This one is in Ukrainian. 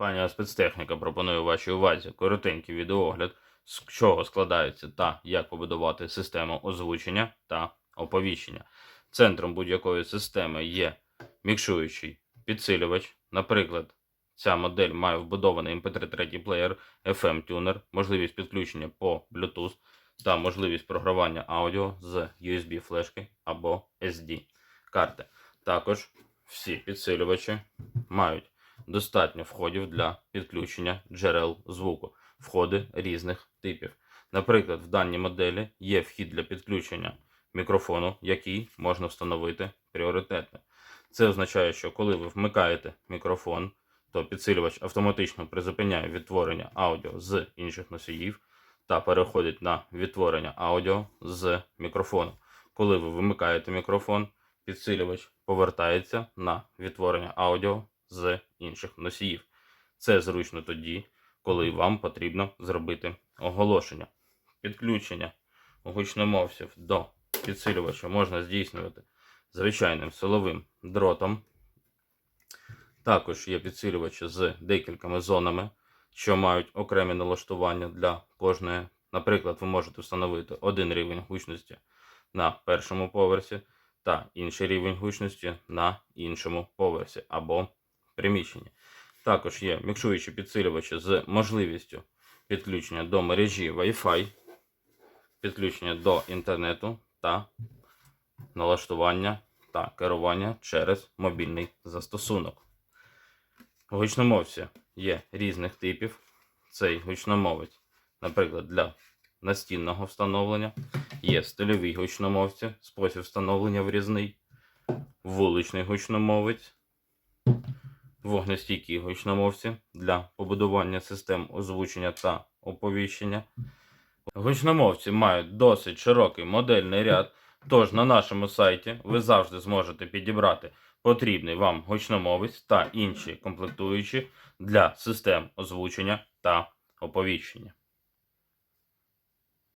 Компанія спецтехніка пропонує вашій увазі коротенький відеогляд, з чого складається та як побудувати систему озвучення та оповіщення. Центром будь-якої системи є мікшуючий підсилювач. Наприклад, ця модель має вбудований MP3 плеєр, FM-тюнер, можливість підключення по Bluetooth та можливість програвання аудіо з USB флешки або SD карти. Також всі підсилювачі мають достатньо входів для підключення джерел звуку, входи різних типів. Наприклад, в даній моделі є вхід для підключення мікрофону, який можна встановити пріоритетно. Це означає, що коли ви вмикаєте мікрофон, то підсилювач автоматично призупиняє відтворення аудіо з інших носіїв та переходить на відтворення аудіо з мікрофону. Коли ви вимикаєте мікрофон, підсилювач повертається на відтворення аудіо з інших носіїв. Це зручно тоді, коли вам потрібно зробити оголошення. Підключення гучномовців до підсилювача можна здійснювати звичайним силовим дротом. Також є підсилювачі з декількома зонами, що мають окремі налаштування для кожної. Наприклад, ви можете встановити один рівень гучності на першому поверсі та інший рівень гучності на іншому поверсі або приміщенні. Також є мікшуючі підсилювачі з можливістю підключення до мережі Wi-Fi, підключення до інтернету та налаштування та керування через мобільний застосунок. Гучномовці є різних типів. Цей гучномовець, наприклад, для настінного встановлення. Є стильові гучномовці, спосіб встановлення врізний, вуличний гучномовець, вогнестійкі гучномовці для побудування систем озвучення та оповіщення. Гучномовці мають досить широкий модельний ряд, тож на нашому сайті ви завжди зможете підібрати потрібний вам гучномовець та інші комплектуючі для систем озвучення та оповіщення.